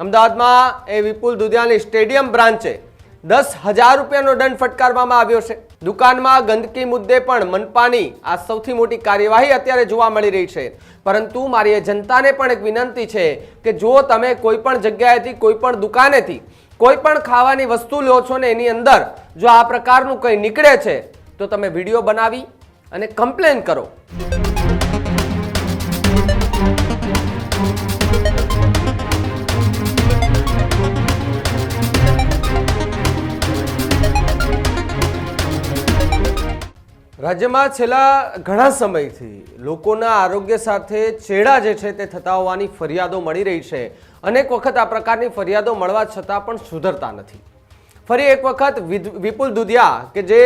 અમદાવાદમાં એ વિપુલ દુધિયાની સ્ટેડિયમ બ્રાન્ચે દસ હજાર રૂપિયાનો દંડ ફટકારવામાં આવ્યો છે. દુકાનમાં ગંદકી મુદ્દે પણ મનપાની આ સૌથી મોટી કાર્યવાહી અત્યારે જોવા મળી રહી છે. પરંતુ મારી એ જનતાને પણ એક વિનંતી છે કે જો તમે કોઈ પણ જગ્યાએથી, કોઈ પણ દુકાનેથી, કોઈ પણ ખાવાની વસ્તુ લો છો ને એની અંદર જો આ પ્રકારનું કંઈ નીકળે છે, તો તમે વીડિયો બનાવી અને કમ્પ્લેન કરો. રાજ્યમાં છેલ્લા ઘણા સમયથી લોકોના આરોગ્ય સાથે છેડા જે છે તે થતા હોવાની ફરિયાદો મળી રહી છે. અનેક વખત આ પ્રકારની ફરિયાદો મળવા છતાં પણ સુધરતા નથી. ફરી એક વખત વિપુલ દુધિયા, કે જે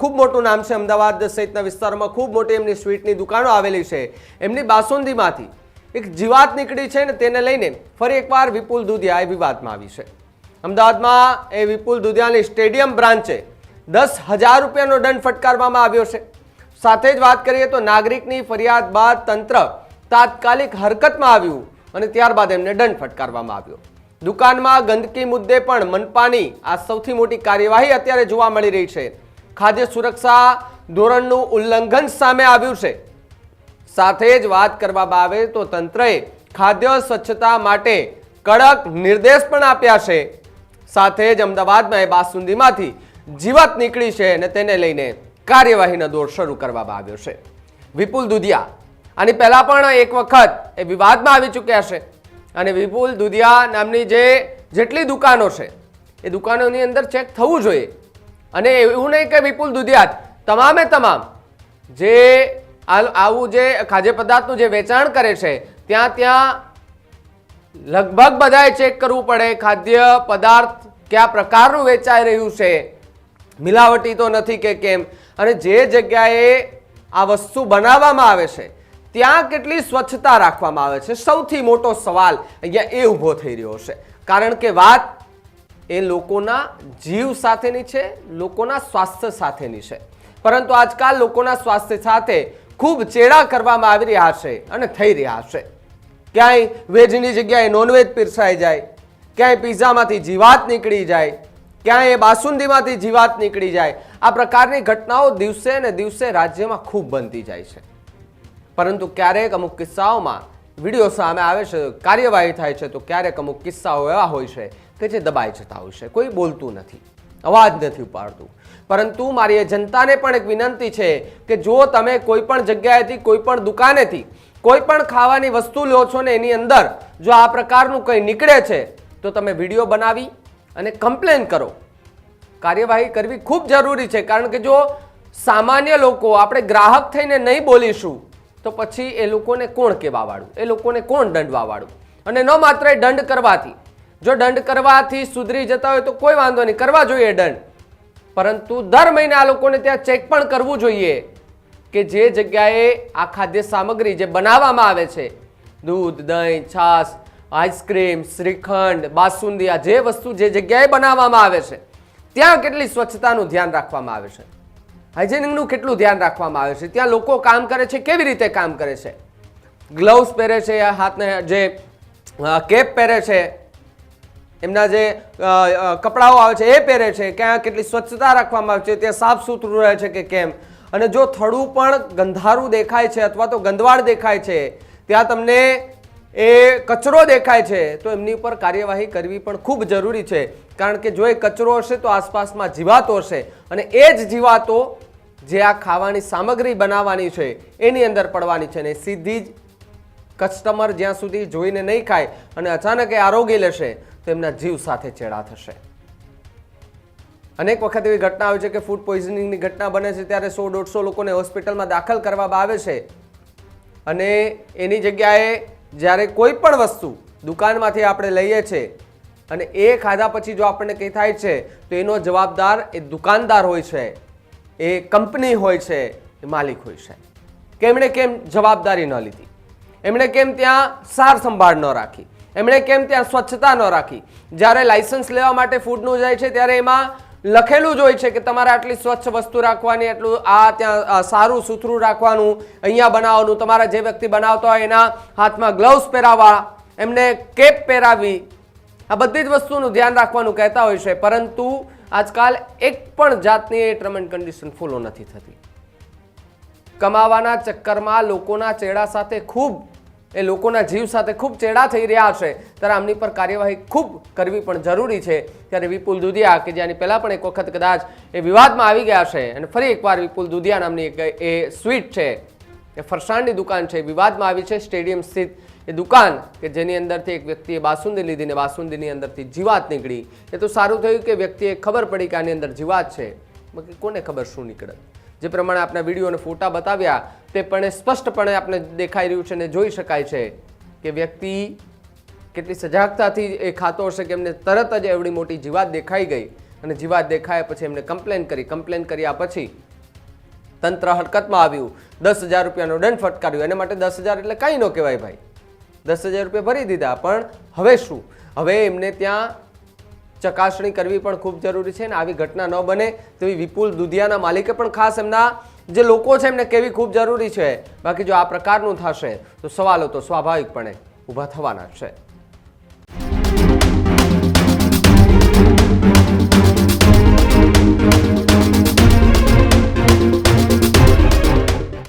ખૂબ મોટું નામ છે અમદાવાદ સહિતના વિસ્તારોમાં ખૂબ મોટી એમની સ્વીટની દુકાનો આવેલી છે. એમની બાસુંદીમાંથી એક જીવાત નીકળી છે ને તેને લઈને ફરી એકવાર વિપુલ દુધિયા એ વિવાદમાં આવી છે. અમદાવાદમાં એ વિપુલ દુધિયાની સ્ટેડિયમ બ્રાન્ચે દસ હજાર રૂપિયાનો દંડ ફટકારવામાં આવ્યો છે. સાથે જ વાત કરીએ તો નાગરિકની ફરિયાદ બાદ તંત્ર તાત્કાલિક હરકતમાં આવ્યું અને ત્યારબાદ એમને દંડ ફટકારવામાં આવ્યો. દુકાનમાં ગંદકી મુદ્દે પણ મનપાની આ સૌથી મોટી કાર્યવાહી અત્યારે જોવા મળી રહી છે. ખાદ્ય સુરક્ષા ધોરણનું ઉલ્લંઘન સામે આવ્યું છે. સાથે જ વાત કરવામાં આવે તો તંત્રએ ખાદ્ય સ્વચ્છતા માટે કડક નિર્દેશ પણ આપ્યા છે. સાથે જ અમદાવાદમાં એ બાસુંદીમાંથી જીવાત નીકળી છે અને તેને લઈને કાર્યવાહીનો દોર શરૂ કરવામાં આવ્યો છે. વિપુલ દુધિયા, આની પહેલાં પણ એક વખત એ વિવાદમાં આવી ચૂક્યા છે. અને વિપુલ દુધિયા નામની જે જેટલી દુકાનો છે, એ દુકાનોની અંદર ચેક થવું જોઈએ. અને એવું નહીં કે વિપુલ દુધિયા તમામે તમામ જે આવું જે ખાદ્ય પદાર્થનું જે વેચાણ કરે છે, ત્યાં ત્યાં લગભગ બધાએ ચેક કરવું પડે ખાદ્ય પદાર્થ કયા પ્રકારનું વેચાઈ રહ્યું છે મિલાવટી તો નથી કે કેમ. અને જે જગ્યાએ આ વસ્તુ બનાવવામાં આવે છે, ત્યાં કેટલી સ્વચ્છતા રાખવામાં આવે છે? સૌથી મોટો સવાલ અહીંયા એ ઊભો થઈ રહ્યો છે. કારણ કે વાત એ લોકોના જીવ સાથેની છે, લોકોના સ્વાસ્થ્ય સાથેની છે. પરંતુ આજકાલ લોકોના સ્વાસ્થ્ય સાથે ખૂબ ચેડા કરવામાં આવી રહ્યા છે અને થઈ રહ્યા છે. ક્યાંય વેજની જગ્યાએ નોનવેજ પીરસાઈ જાય, ક્યાંય પીઝામાંથી જીવાત નીકળી જાય ક્યાંય બાસુંદીમાંથી જીવાત નીકળી જાય. આ પ્રકારની ઘટનાઓ દિવસે ને દિવસે રાજ્યમાં ખૂબ બનતી જાય છે. પરંતુ ક્યારેક અમુક કિસ્સાઓમાં વીડિયો સામે આવે છે, કાર્યવાહી થાય છે, તો ક્યારેક અમુક કિસ્સાઓ એવા હોય છે કે જે દબાઈ જતા હોય છે. કોઈ બોલતું નથી, અવાજ નથી ઉપાડતું. પરંતુ મારી એ જનતાને પણ એક વિનંતી છે કે જો તમે કોઈ પણ જગ્યાએથી, કોઈ પણ દુકાનેથી, કોઈ પણ ખાવાની વસ્તુ લો છો ને એની અંદર, જો આ પ્રકારનું કંઈ નીકળે છે, તો તમે વીડિયો બનાવી અને કમ્પ્લેન કરો. કાર્યવાહી કરવી ખૂબ જરૂરી છે. કારણ કે જો સામાન્ય લોકો આપણે ગ્રાહક થઈને નહીં બોલીશું, તો પછી એ લોકોને કોણ કહેવાવાળું? એ લોકોને કોણ દંડવાવાળું? અને ન માત્ર એ દંડ કરવાથી. જો દંડ કરવાથી સુધરી જતા હોય તો કોઈ વાંધો નહીં. કરવા જોઈએ દંડ. પરંતુ દર મહિને આ લોકોને ત્યાં ચેક પણ કરવું જોઈએ કે જે જગ્યાએ આ ખાદ્ય સામગ્રી જે બનાવવામાં આવે છે, દૂધ, દહીં, છાશ આઈસ્ક્રીમ, શ્રીખંડ બાસુંદી જે વસ્તુ જે જગ્યાએ બનાવવામાં આવે છે, ત્યાં કેટલી સ્વચ્છતાનું ધ્યાન રાખવામાં આવે છે? હાઇજેનિકનું કેટલું ધ્યાન રાખવામાં આવે છે? ત્યાં લોકો કામ કરે છે, કેવી રીતે કામ કરે છે? ગ્લવ્સ પહેરે છે હાથને જે કેપ પહેરે છે, એમના જે કપડાઓ આવે છે, એ પહેરે છે ક્યાં કેટલી સ્વચ્છતા રાખવામાં આવે છે, ત્યાં સાફ સુથરું રહે છે કે કેમ? અને જો થડું પણ ગંધારું દેખાય છે અથવા તો ગંધવાળ દેખાય છે, ત્યાં તમને એ કચરો દેખાય છે, તો એમની ઉપર કાર્યવાહી કરવી પણ ખૂબ જરૂરી છે. કારણ કે જો એ કચરો હશે, તો આસપાસમાં જીવાતો હશે. અને એ જ જીવાતો જે આ ખાવાની સામગ્રી બનાવવાની છે, એની અંદર પડવાની છે ને સીધી જ કસ્ટમર જ્યાં સુધી જોઈને નહીં ખાય અને અચાનક એ આરોગી લેશે, તો એમના જીવ સાથે ચેડા થશે. અનેક વખત એવી ઘટના આવે છે કે ફૂડ પોઈઝનિંગની ઘટના બને છે, ત્યારે સો દોઢસો લોકોને હોસ્પિટલમાં દાખલ કરવામાં આવે છે. અને એની જગ્યાએ જ્યારે કોઈ પણ વસ્તુ દુકાનમાંથી આપણે લઈએ છીએ અને એ ખાધા પછી જો આપણને કંઈ થાય છે, તો એનો જવાબદાર એ દુકાનદાર હોય છે, એ કંપની હોય છે, એ માલિક હોય છે. કે એમણે કેમ જવાબદારી ન લીધી? એમણે કેમ ત્યાં સાર સંભાળ ન રાખી? એમણે કેમ ત્યાં સ્વચ્છતા ન રાખી? જ્યારે લાઇસન્સ લેવા માટે ફૂડનું જાય છે, ત્યારે એમાં લખેલું જ હોય છે કે તમારે આટલી સ્વચ્છ વસ્તુ રાખવાની એટલું આ ત્યાં સારું સુથરું રાખવાનું, અહીંયા બનાવવાનું, તમારા જે વ્યક્તિ બનાવતા હોય એના હાથમાં ગ્લવ્સ પહેરાવવા એમને કેપ પહેરાવી, આ બધી જ વસ્તુનું ધ્યાન રાખવાનું કહેતા હોય છે. પરંતુ આજકાલ એક પણ જાતની એ ટર્મ એન્ડ કન્ડિશન ફોલો નથી થતી. કમાવાના ચક્કરમાં લોકોના ચેડા સાથે ખૂબ એ લોકોના જીવ સાથે ખૂબ ચેડા થઈ રહ્યા છે. ત્યારે આમની પર કાર્યવાહી ખૂબ કરવી પણ જરૂરી છે. ત્યારે વિપુલ દુધિયા કે જેની પહેલાં પણ એક વખત કદાચ એ વિવાદમાં આવી ગયા છે અને ફરી એકવાર વિપુલ દુધિયા નામની એક એ સ્વીટ છે. એ ફરસાણની દુકાન છે. વિવાદમાં આવી છે. સ્ટેડિયમ સ્થિત એ દુકાન કે જેની અંદરથી એક વ્યક્તિએ બાસુંદી લીધી ને બાસુંદીની અંદરથી જીવાત નીકળી. એ તો સારું થયું કે વ્યક્તિએ ખબર પડી કે આની અંદર જીવાત છે. બાકી કોને ખબર શું નીકળે? જે પ્રમાણે આપણા વીડિયો અને ફોટા બતાવ્યા, તે પણ સ્પષ્ટપણે આપણે દેખાઈ રહ્યું છે અને જોઈ શકાય છે કે વ્યક્તિ કેટલી સજાગતાથી એ ખાતો હશે કે એમને તરત જ એવડી મોટી જીવાત દેખાઈ ગઈ અને જીવાત દેખાયા પછી એમને કમ્પ્લેન કરી. કમ્પ્લેન કર્યા પછી તંત્ર હરકતમાં આવ્યું. દસ હજાર રૂપિયાનો દંડ ફટકાર્યો. એના માટે દસ હજાર એટલે કાંઈ ન કહેવાય ભાઈ. દસ હજાર રૂપિયા ભરી દીધા. પણ હવે શું? હવે એમને ત્યાં ચકાસણી કરવી પણ ખૂબ જરૂરી છે અને આવી ઘટના ન બને તેવી વિપુલ દુધિયાના માલિકે પણ ખાસ એમના જે લોકો છે એમને કહેવી ખૂબ જરૂરી છે. બાકી જો આ પ્રકારનું થશે તો સવાલો તો સ્વાભાવિકપણે ઊભા થવાના છે.